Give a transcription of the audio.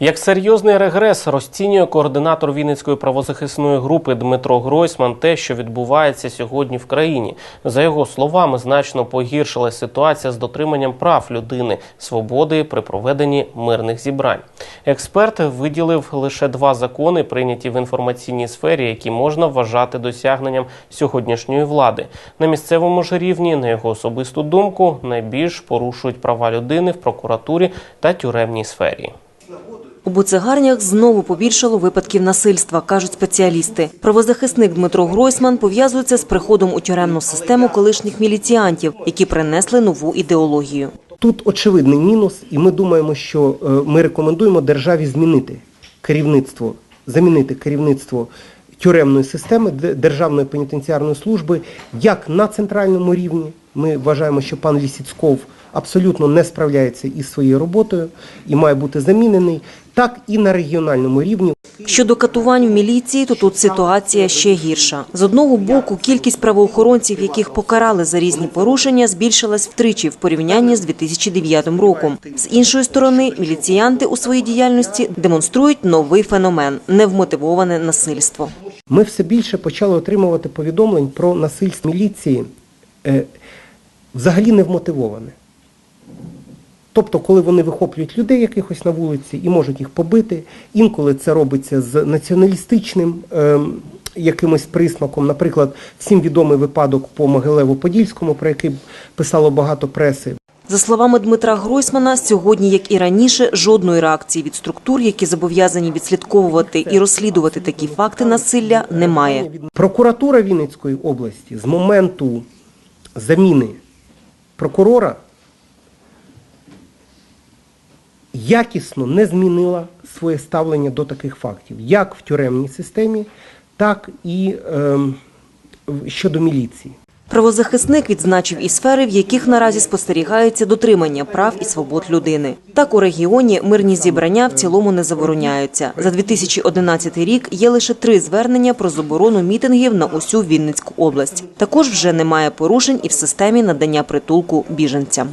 Як серйозний регрес розцінює координатор Вінницької правозахисної групи Дмитро Гройсман те, що відбувається сьогодні в країні. За його словами, значно погіршилась ситуація з дотриманням прав людини, свободи при проведенні мирних зібрань. Експерт виділив лише два закони, прийняті в інформаційній сфері, які можна вважати досягненням сьогоднішньої влади. На місцевому ж рівні, на його особисту думку, найбільш порушують права людини в прокуратурі та тюремній сфері. У буцегарнях знову побільшало випадків насильства, кажуть спеціалісти. Правозахисник Дмитро Гройсман пов'язується з приходом у тюремну систему колишніх міліціантів, які принесли нову ідеологію. Тут очевидний мінус, і ми думаємо, що е, ми рекомендуємо державі змінити керівництво, замінити керівництво тюремної системи Державної пенітенціарної служби як на центральному рівні. Ми вважаємо, що пан Лісіцков абсолютно не справляється із своєю роботою і має бути замінений, так і на регіональному рівні. Щодо катувань в міліції, то тут ситуація ще гірша. З одного боку, кількість правоохоронців, яких покарали за різні порушення, збільшилась втричі в порівнянні з 2009 роком. З іншої сторони, міліціянти у своїй діяльності демонструють новий феномен невмотивоване насильство. Ми все більше почали отримувати повідомлень про насильство міліції е, взагалі не вмотивоване. Тобто, коли вони вихоплюють людей якихось на вулиці і можуть їх побити, інколи це робиться з націоналістичним ем, якимось присмаком. Наприклад, всім відомий випадок по Могилево-Подільському, про який писало багато преси. За словами Дмитра Гройсмана, сьогодні, як і раніше, жодної реакції від структур, які зобов'язані відслідковувати і розслідувати такі факти насилля, немає. Прокуратура Вінницької області з моменту заміни прокурора якісно не змінила своє ставлення до таких фактів, як в тюремній системі, так і е, щодо міліції. Правозахисник відзначив і сфери, в яких наразі спостерігається дотримання прав і свобод людини. Так у регіоні мирні зібрання в цілому не забороняються. За 2011 рік є лише три звернення про заборону мітингів на усю Вінницьку область. Також вже немає порушень і в системі надання притулку біженцям.